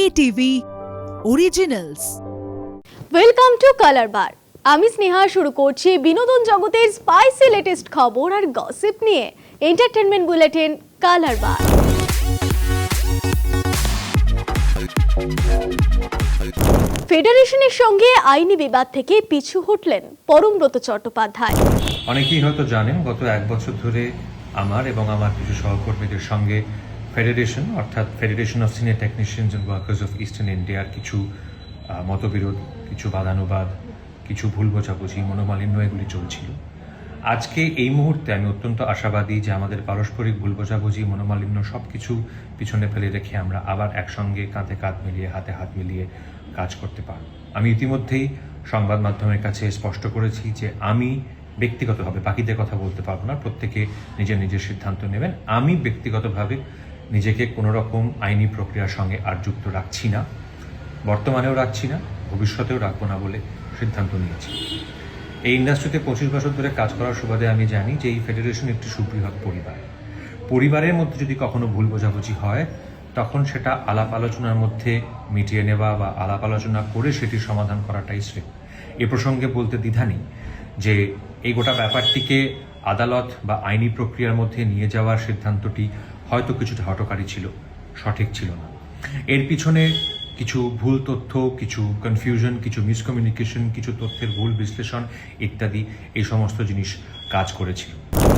KTV originals welcome to colour bar আমি স্নেহা শুরু করছি বিনোদন জগতের স্পাইসি লেটেস্ট খবর আর গসিপ নিয়ে। এন্টারটেনমেন্ট বুলেটিন কালার বার ফেডারেশনের সঙ্গে আইনি বিবাদ থেকে পিছু হটলেন পরমব্রত চট্টোপাধ্যায়। অনেকেই হয়তো জানেন গত এক বছর ধরে আমার এবং আমার কিছু সহকর্মীদের সঙ্গে ফেডারেশন অর্থাৎ federation of senior technicians and workers of eastern ইন্ডিয়ার কিছু মতবিরোধ, কিছু বাদানুবাদ, কিছু ভুল বোঝাবুঝি, মনোমালিন্য এগুলি চলছিল। আজকে এই মুহূর্তে আমি অত্যন্ত আশাবাদী যে আমাদের পারস্পরিক ভুল বোঝাবুঝি, মনোমালিন্য সব কিছু পিছনে ফেলে রেখে আমরা আবার একসঙ্গে কাঁধে কাঁধ মিলিয়ে, হাতে হাত মিলিয়ে কাজ করতে পারব। আমি ইতিমধ্যেই সংবাদ মাধ্যমের কাছে স্পষ্ট করেছি যে আমি ব্যক্তিগতভাবে বাকিদের কথা বলতে পারব না। প্রত্যেকে নিজের নিজের সিদ্ধান্ত নেবেন। আমি ব্যক্তিগতভাবে নিজেকে কোনো রকম আইনি প্রক্রিয়ার সঙ্গে আর যুক্ত রাখছি না। বর্তমানেও রাখছি না, ভবিষ্যতেও রাখব না বলে সিদ্ধান্ত নিয়েছি। এই ইন্ডাস্ট্রিতে পঁচিশ বছর ধরে কাজ করার সুবাদে আমি জানি যে এই ফেডারেশন একটি সুবৃহৎ পরিবার। পরিবারের মধ্যে যদি কখনো ভুল বোঝাবুঝি হয়, তখন সেটা আলাপ আলোচনার মধ্যে মিটিয়ে নেওয়া বা আলাপ আলোচনা করে সেটির সমাধান করাটাই শ্রেয়। এ প্রসঙ্গে বলতে দ্বিধা নেই যে এই গোটা ব্যাপারটিকে আদালত বা আইনি প্রক্রিয়ার মধ্যে নিয়ে যাওয়ার সিদ্ধান্তটি হয়তো কিছুটা হটকারী ছিল, সঠিক ছিল না। এর পিছনে কিছু ভুল তথ্য, কিছু কনফিউশন কিছু মিসকমিউনিকেশন কিছু তথ্যের ভুল বিশ্লেষণ ইত্যাদি এই সমস্ত জিনিস কাজ করেছিল।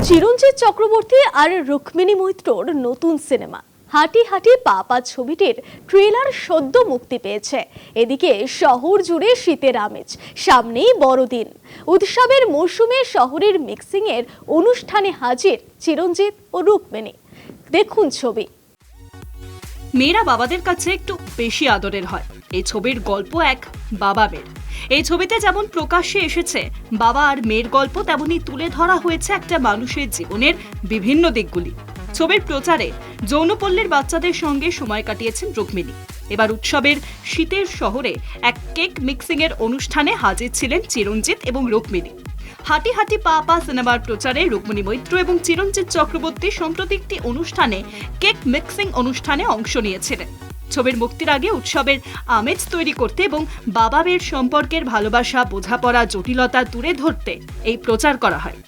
চিরঞ্জিত চক্রবর্তী আর রুক্মিণী মৈত্রর নতুন সিনেমা, হাঁটি হাঁটি পাপা ছবিটির ট্রেলার সদ্য মুক্তি পেয়েছে। এদিকে শহর জুড়ে শীতের আমেজ, সামনেই বড়দিন। উৎসবের মরশুমে শহরের মিক্সিংয়ের অনুষ্ঠানে হাজির চিরঞ্জিত ও রুক্মিণী। দেখুন ছবি। মেয়েরা বাবাদের কাছে একটু বেশি আদরের হয়। এই ছবির গল্প এক বাবা মেয়ের এই ছবিতে যেমন প্রকাশ্যে এসেছে, বাবা আর মেয়ের গল্প তেমনি তুলে ধরা হয়েছে একটা মানুষের জীবনের বিভিন্ন দিকগুলি। ছবির প্রচারে যৌনপল্লীর বাচ্চাদের সঙ্গে সময় কাটিয়েছেন রুক্মিণী। এবার উৎসবের শীতের শহরে এক কেক মিক্সিং এর অনুষ্ঠানে হাজির ছিলেন চিরঞ্জিত এবং রুক্মিণী। হাঁটি হাঁটি পা পা সিনেমার প্রচারে রুক্মিণী মৈত্র এবং চিরঞ্জিত চক্রবর্তী সম্প্রতি একটি অনুষ্ঠানে কেক মিক্সিং অনুষ্ঠানে অংশ নিয়েছিলেন ছবির মুক্তির আগে উৎসবের আমেজ তৈরি করতে এবং বাবা মেয়ের সম্পর্কের ভালোবাসা, বোঝাপড়া, জটিলতা দূরে ধরতে এই প্রচার করা হয়।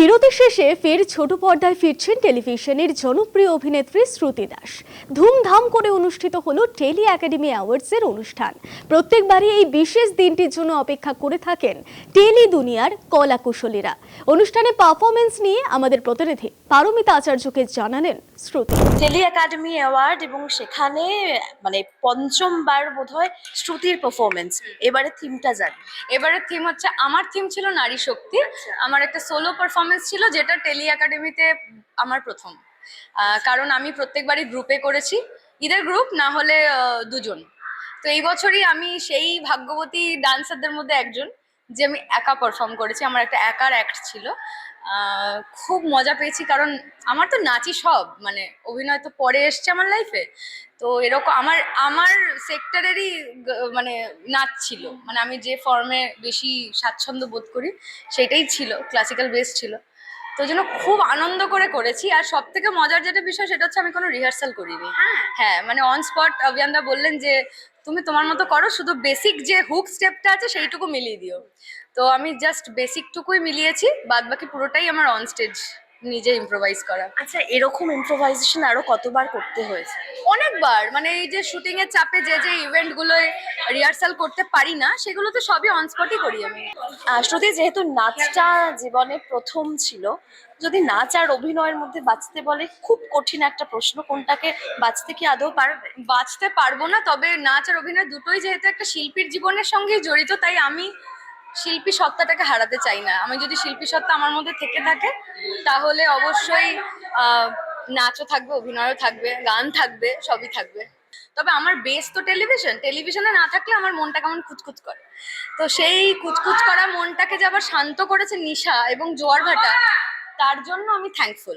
বিরতি শেষে ফের ছোট পর্দায় ফিরছেন টেলিভিশনের জনপ্রিয় অভিনেত্রী শ্রুতি দাস। ধুমধাম করে অনুষ্ঠিত হলো টেলি একাডেমি অ্যাওয়ার্ডসের অনুষ্ঠান। প্রত্যেকবারই এই বিশেষ দিনটির জন্য অপেক্ষা করে থাকেন টেলি দুনিয়ার কলাকুশলীরা। অনুষ্ঠানে পারফরমেন্স নিয়ে আমাদের প্রতিনিধি পারমিতা আচার্যকে জানালেন শ্রুতি। টেলি একাডেমি অ্যাওয়ার্ড এবং সেখানে মানে পঞ্চমবার বোধহয় শ্রুতির পারফরমেন্স এবারে থিমটা জানি। এবারের থিম হচ্ছে আমার থিম ছিল নারী শক্তি। আমার একটা সোলো পারফরমেন্স ছিল যেটা টেলি একাডেমিতে আমার প্রথম। কারণ আমি প্রত্যেকবারই গ্রুপে করেছি ঈদের গ্রুপ না হলে দুজন। তো এই বছরই আমি সেই ভাগ্যবতী ডান্সারদের মধ্যে একজন, যে আমি একা পারফর্ম করেছি। আমার একটা একার অ্যাক্ট ছিল। খুব মজা পেয়েছি কারণ আমার তো নাচই সব মানে অভিনয় তো পরে এসছে আমার লাইফে তো এরকম আমার আমার সেক্টরেরই মানে নাচ ছিল। মানে আমি যে ফর্মে বেশি স্বাচ্ছন্দ্য বোধ করি সেটাই ছিল ক্লাসিক্যাল বেস ছিল। তো জন্য খুব আনন্দ করে করেছি। আর সব থেকে মজার যেটা বিষয় সেটা হচ্ছে আমি কোনো রিহার্সাল করিনি। হ্যাঁ। মানে অন স্পট অভিয়ানদা বললেন যে তুমি তোমার মতো করো শুধু বেসিক যে হুক স্টেপটা আছে সেইটুকু মিলিয়ে দিও। তো আমি জাস্ট বেসিকটুকুই মিলিয়েছি বাদ বাকি পুরোটাই আমার অন স্টেজ নিজে ইম্প্রোভাইজ করা। আচ্ছা এরকম ইম্প্রোভাইজেশন আরও কতবার করতে হয়েছে? অনেকবার মানে এই যে শুটিং এর চাপে যে যে ইভেন্ট গুলোয় রিহার্সাল করতে পারি না সেগুলো তো সবই অন স্পটই করি আমি। শ্রুতি যেহেতু নাচটা জীবনে প্রথম ছিল যদি নাচ আর অভিনয়ের মধ্যে বাঁচতে বলে খুব কঠিন একটা প্রশ্ন কোনটাকে বাঁচতে কি আদৌ পারবে বাঁচতে পারব না? তবে নাচ আর অভিনয় দুটোই যেহেতু একটা শিল্পীর জীবনের সঙ্গে জড়িত তাই আমি শিল্পী সত্তাটাকে হারাতে চাই না। আমি যদি শিল্পী সত্তা আমার মধ্যে থেকে থাকে, তাহলে অবশ্যই নাচও থাকবে, অভিনয়ও থাকবে, গান থাকবে, সবই থাকবে। তবে আমার বেস তো টেলিভিশন টেলিভিশনে না থাকলে আমার মনটা কেমন কুচকুচ করে। তো সেই কুচকুচ করা মনটাকে যে আবার শান্ত করেছে নিশা এবং জোয়ার ভাটা তার জন্য আমি থ্যাঙ্কফুল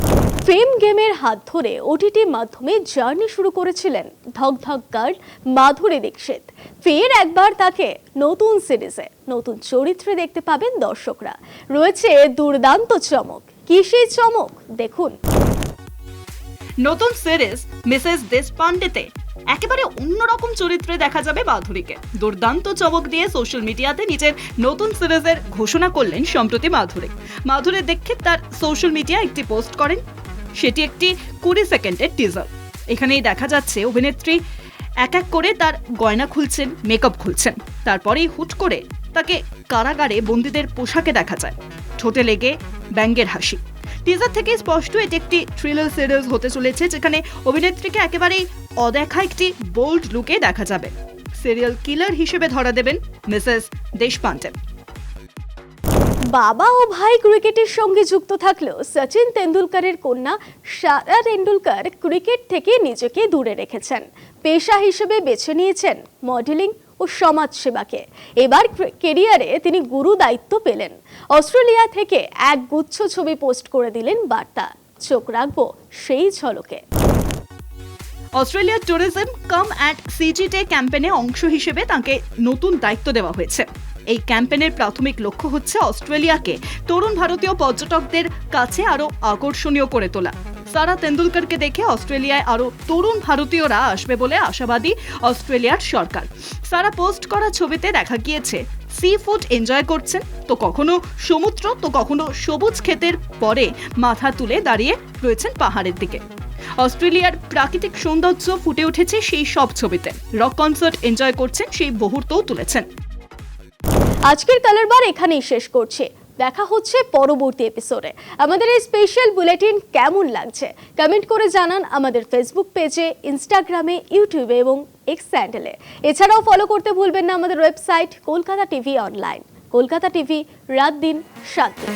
ফেম গেমের হাত ধরে ওটিটি মাধ্যমে জার্নি শুরু করেছিলেন ধক ধক গার্ল মাধুরী দীক্ষিত। ফের একবার তাকে নতুন সিরিজে নতুন চরিত্রে দেখতে পাবেন দর্শকরা। রয়েছে দুর্দান্ত চমক। কি সেই চমক? দেখুন। নতুন সিরিজ মিসেস দেশপান্ডেতে একেবারে অন্যরকম চরিত্রে দেখা যাবে মাধুরীকে। দুর্দান্ত চমক দিয়ে সোশ্যাল মিডিয়াতে নিজের নতুন সিরিজের ঘোষণা করলেন সম্প্রতি মাধুরী। মাধুরী দীক্ষিত তার সোশ্যাল মিডিয়া একটি পোস্ট করেন। সেটি একটি কুড়ি সেকেন্ডের টিজার এখানেই দেখা যাচ্ছে অভিনেত্রী এক এক করে তার গয়না খুলছেন মেকআপ খুলছেন। তারপরেই হুট করে তাকে কারাগারে বন্দীদের পোশাকে দেখা যায়। ঠোঁটে লেগে ব্যাঙ্গের হাসি। টিজার থেকে স্পষ্ট এটি একটি থ্রিলার সিরিজ হতে চলেছে, যেখানে অভিনেত্রীকে একেবারেই অদেখা একটি বোল্ড লুকে দেখা যাবে। সিরিয়াল কিলার হিসেবে ধরা দেবেন মিসেস দেশপান্ডে। বাবা ও ভাই ক্রিকেটের সঙ্গে যুক্ত থাকলেও সচিন তেন্ডুলকারের কন্যা সারা তেন্ডুলকার ক্রিকেট থেকে নিজেকে দূরে রেখেছেন। পেশা হিসেবে বেছে নিয়েছেন মডেলিং ও সমাজসেবাকে। এবার কেরিয়ারে তিনি গুরু দায়িত্ব পেলেন। অস্ট্রেলিয়া থেকে এক গুচ্ছ ছবি পোস্ট করে দিলেন বার্তা। চোখ রাখব সেই ঝলকে। অস্ট্রেলিয়ার ট্যুরিজম কাম অ্যাট সিজিটে ক্যাম্পেনে অংশ হিসেবে তাকে নতুন দায়িত্ব দেওয়া হয়েছে। এই ক্যাম্পেনের প্রাথমিক লক্ষ্য হচ্ছে অস্ট্রেলিয়াকে তরুণ ভারতীয় পর্যটকদের কাছে আরও আকর্ষণীয় করে তোলা। সারা তেন্ডুলকারকে দেখে অস্ট্রেলিয়ায় আরও তরুণ ভারতীয়রা আসবে বলে আশাবাদী অস্ট্রেলিয়ার সরকার। সারা পোস্ট করা ছবিতে দেখা গিয়েছে, সি ফুড এনজয় করছেন তো কখনো সমুদ্র, তো কখনো সবুজ ক্ষেতের পরে মাথা তুলে দাঁড়িয়ে রয়েছেন পাহাড়ের দিকে। অস্ট্রেলিয়ার প্রাকৃতিক সৌন্দর্য ফুটে উঠেছে সেই সব ছবিতে। রক কনসার্ট এনজয় করছেন, সেই মুহূর্তও তুলেছেন। আজকের কালার বার এখানেই শেষ করছে। দেখা হচ্ছে পরবর্তী এপিসোডে আমাদের এই স্পেশাল বুলেটিন কেমন লাগছে? কমেন্ট করে জানান আমাদের ফেসবুক পেজে ইনস্টাগ্রামে ইউটিউবে এবং এক্স স্যান্ডেলে এছাড়াও ফলো করতে ভুলবেন না আমাদের website Kolkata TV online Kolkata TV রাত দিন সাত দিন